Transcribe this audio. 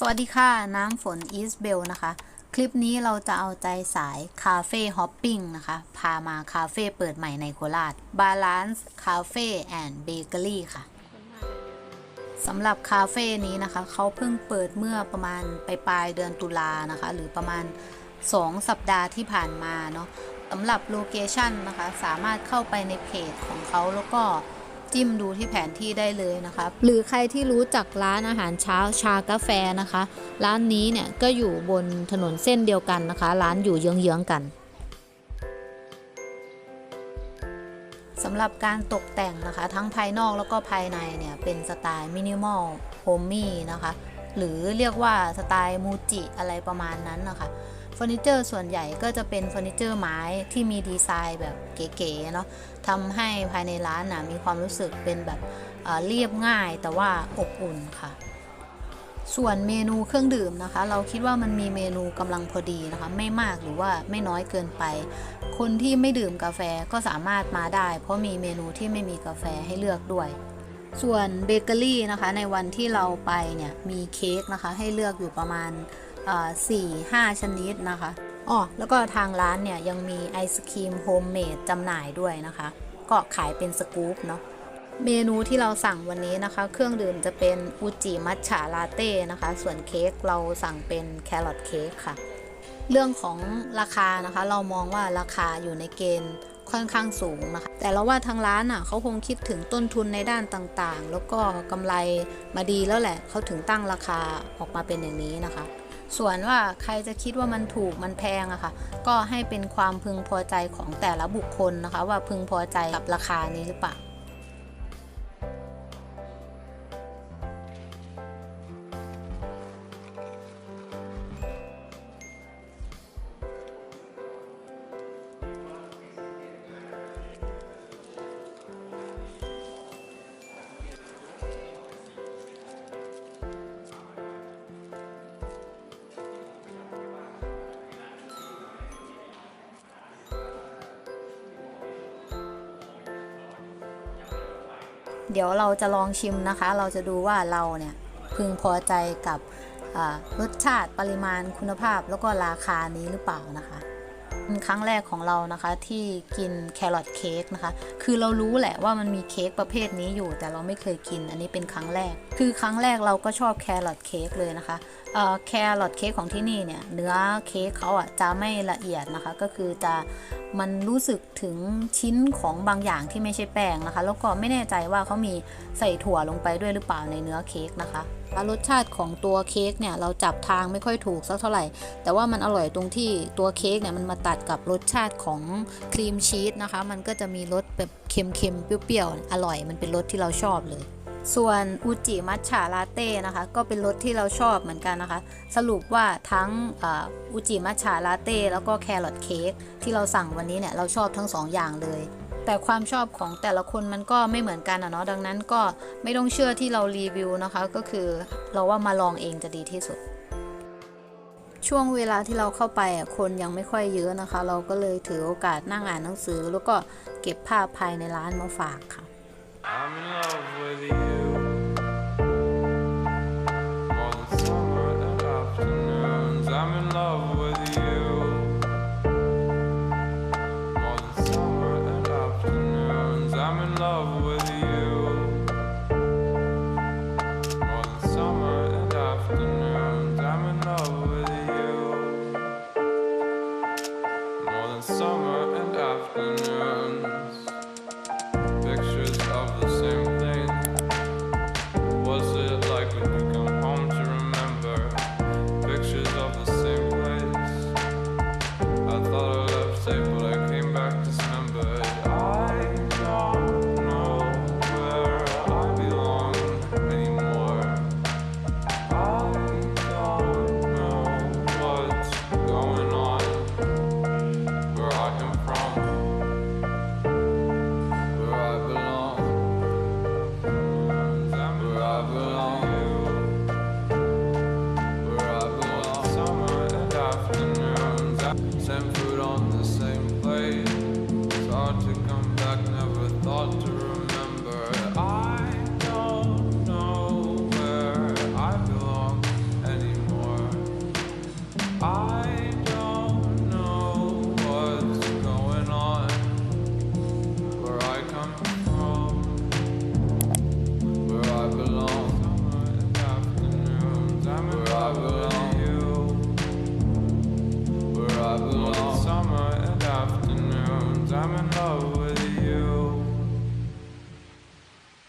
สวัสดีค่ะน้ำฝนอีสเบลนะคะ คลิปนี้เราจะเอาใจสายคาเฟ่ฮอปปิ้งนะคะ พามาคาเฟ่เปิดใหม่ในโคราช Balance Cafe and Bakery ค่ะสำหรับคาเฟ่นี้นะคะ เขาเพิ่งเปิดเมื่อประมาณปลายเดือนตุลานะคะ หรือประมาณ 2 สัปดาห์ที่ผ่านมาเนาะสำหรับโลเคชันนะคะ สามารถเข้าไปในเพจของเขาแล้วก็ จิ้มดูที่แผนที่ได้เลยนะคะ หรือใครที่รู้จักร้านอาหารเช้าชากาแฟนะคะ ร้านนี้เนี่ยก็อยู่บนถนนเส้นเดียวกันนะคะ ร้านอยู่เยื้องๆกันสำหรับการตกแต่งนะคะ ทั้งภายนอกแล้วก็ภายในเนี่ย เป็นสไตล์มินิมอลโฮมมี่นะคะ หรือเรียกว่าสไตล์มูจิอะไรประมาณนั้นนะคะ เฟอร์นิเจอร์ส่วนใหญ่ก็จะเป็นเฟอร์นิเจอร์ไม้ที่มีดีไซน์แบบเก๋ๆเนาะทำให้ภายในร้านนะมีความรู้สึกเป็นแบบเเรียบง่ายแต่ว่าอบอุ่นค่ะ ส่วนเมนูเครื่องดื่มนะคะ เราคิดว่ามันมีเมนูกำลังพอดีนะคะ ไม่มากหรือว่าไม่น้อยเกินไป คนที่ไม่ดื่มกาแฟก็สามารถมาได้ เพราะมีเมนูที่ไม่มีกาแฟให้เลือกด้วยส่วนเบเกอรี่นะคะในวันที่เราไปเนี่ยมีเค้กนะคะให้เลือกอยู่ประมาณ สี่ห้าชนิดนะคะอ๋อแล้วก็ทางร้านเนี่ยยังมีไอศครีมโฮมเมดจำหน่ายด้วยนะคะ ก็ขายเป็นสกู๊ปเนาะเมนูที่เราสั่งวันนี้นะคะ เครื่องดื่มจะเป็นอุจิมัทฉาลาเต้นะคะ ส่วนเค้กเราสั่งเป็นแครอทเค้กค่ะ เรื่องของราคานะคะ เรามองว่าราคาอยู่ในเกณฑ์ค่อนข้างสูงนะคะ แต่เราว่าทางร้านอะเขาคงคิดถึงต้นทุนในด้านต่างๆ แล้วก็กำไรมาดีแล้วแหละเขาถึงตั้งราคาออกมาเป็นอย่างนี้นะคะ ส่วนว่าใครจะคิดว่ามันถูกมันแพงอะค่ะ ก็ให้เป็นความพึงพอใจของแต่ละบุคคลนะคะ ว่าพึงพอใจกับราคานี้หรือเปล่า เดี๋ยวเราจะลองชิมนะคะ เราจะดูว่าเราเนี่ยพึงพอใจกับรสชาติปริมาณคุณภาพแล้วก็ราคานี้หรือเปล่านะคะเป็นครั้งแรกของเรานะคะที่กินแครอทเค้กนะคะ คือเรารู้แหละว่ามันมีเค้กประเภทนี้อยู่ แต่เราไม่เคยกิน อันนี้เป็นครั้งแรก คือครั้งแรกเราก็ชอบแครอทเค้กเลยนะคะแครอทเค้กของที่นี่เนี่ย เนื้อเค้กเขาอะจะไม่ละเอียดนะคะ ก็คือจะ มันรู้สึกถึงชิ้นของบางอย่างที่ไม่ใช่แป้งนะคะ แล้วก็ไม่แน่ใจว่าเขามีใส่ถั่วลงไปด้วยหรือเปล่าในเนื้อเค้กนะคะรสชาติของตัวเค้กเนี่ยเราจับทางไม่ค่อยถูกสักเท่าไหร่ แต่ว่ามันอร่อยตรงที่ตัวเค้กเนี่ยมันมาตัดกับรสชาติของครีมชีสนะคะ มันก็จะมีรสแบบเค็มๆเปรี้ยวๆอร่อยมันเป็นรสที่เราชอบเลย ส่วนอุจิมัทฉาลาเต้นะคะ ก็เป็นรสที่เราชอบเหมือนกันนะคะ สรุปว่าทั้งอุจิมัทฉาลาเต้แล้วก็แครอทเค้กที่เราสั่งวันนี้เนี่ยเราชอบทั้งสองอย่างเลย แต่ความชอบของแต่ละคนมันก็ไม่เหมือนกันอะเนาะดังนั้นก็ไม่ต้องเชื่อที่เรารีวิวนะคะ ก็คือเราว่ามาลองเองจะดีที่สุด ช่วงเวลาที่เราเข้าไปอะคนยังไม่ค่อยเยอะนะคะ เราก็เลยถือโอกาสนั่งอ่านหนังสือ แล้วก็เก็บภาพภายในร้านมาฝากค่ะ I'm in love with you. love with you. More than summer and afternoons I'm in love with you. More than summer and afternoons.